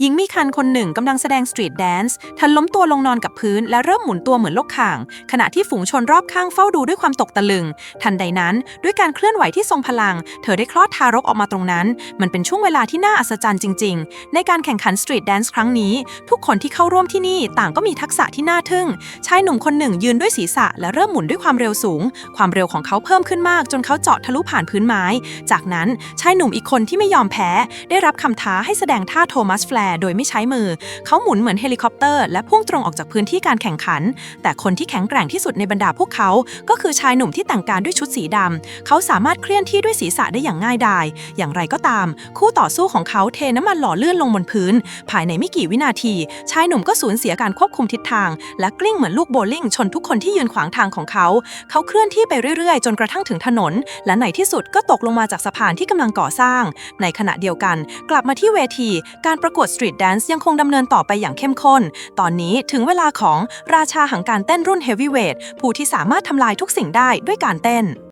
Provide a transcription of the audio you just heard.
หญิงมีคันคนหนึ่งกำลังแสดงสตรีทแดนซ์เธอล้มตัวลงนอนกับพื้น และเริ่มหมุนตัวเหมือนลกข่าง ขณะที่ฝูงชนรอบข้างเฝ้าดูด้วยความตกตะลึง ทันใดนั้น ด้วยการเคลื่อนไหวที่ทรงพลัง เธอได้คลอดทารกออกมาตรงนั้น มันเป็นช่วงเวลาที่น่าอัศจรรย์จริง ๆ ในการแข่งขันสตรีทแดนซ์ครั้งนี้ ทุกคนที่เข้าร่วมที่นี่ต่างก็มีทักษะที่น่าทึ่ง ชายหนุ่มคนหนึ่งยืนด้วยศีรษะ และเริ่มหมุนด้วยความเร็วสูง ความเร็วของเขาเพิ่มขึ้นมาก จนเขาเจาะทะลุผ่านพื้นไม้ จากนั้นชายหนุ่มอีกคนที่ไม่ยอมแพ้ ได้รับคำท้าให้แสดงท่าโทมัสแฟโดยไม่ใช้มือ เขาหมุนเหมือนเฮลิคอปเตอร์และพุ่งตรงออกจากพื้นที่การแข่งขัน แต่คนที่แข็งแกร่งที่สุดในบรรดาพวกเขา ก็คือชายหนุ่มที่แต่งกายด้วยชุดสีดำ เขาสามารถเคลื่อนที่ด้วยศีรษะได้อย่างง่ายดาย อย่างไรก็ตาม คู่ต่อสู้ของเขาเทน้ำมันหล่อเลื่อนลงบนพื้น ภายในไม่กี่วินาที ชายหนุ่มก็สูญเสียการควบคุมทิศทาง และกลิ้งเหมือนลูกโบลิ่งชนทุกคนที่ยืนขวางทางของเขา เขาเคลื่อนที่ไปเรื่อยๆ จนกระทั่งถึงถนน และในที่สุดก็ตกลงมาจากสะพานที่กำลังก่อสร้าง ในขณะเดียวกัน กลับมาที่เวที การประกวดตรีทแดนซ์ยังคงดำเนินต่อไปอย่างเข้มข้น ตอนนี้ถึงเวลาของราชาหังการเต้นรุ่นเฮฟวีเวทผู้ที่สามารถทำลายทุกสิ่งได้ด้วยการเต้น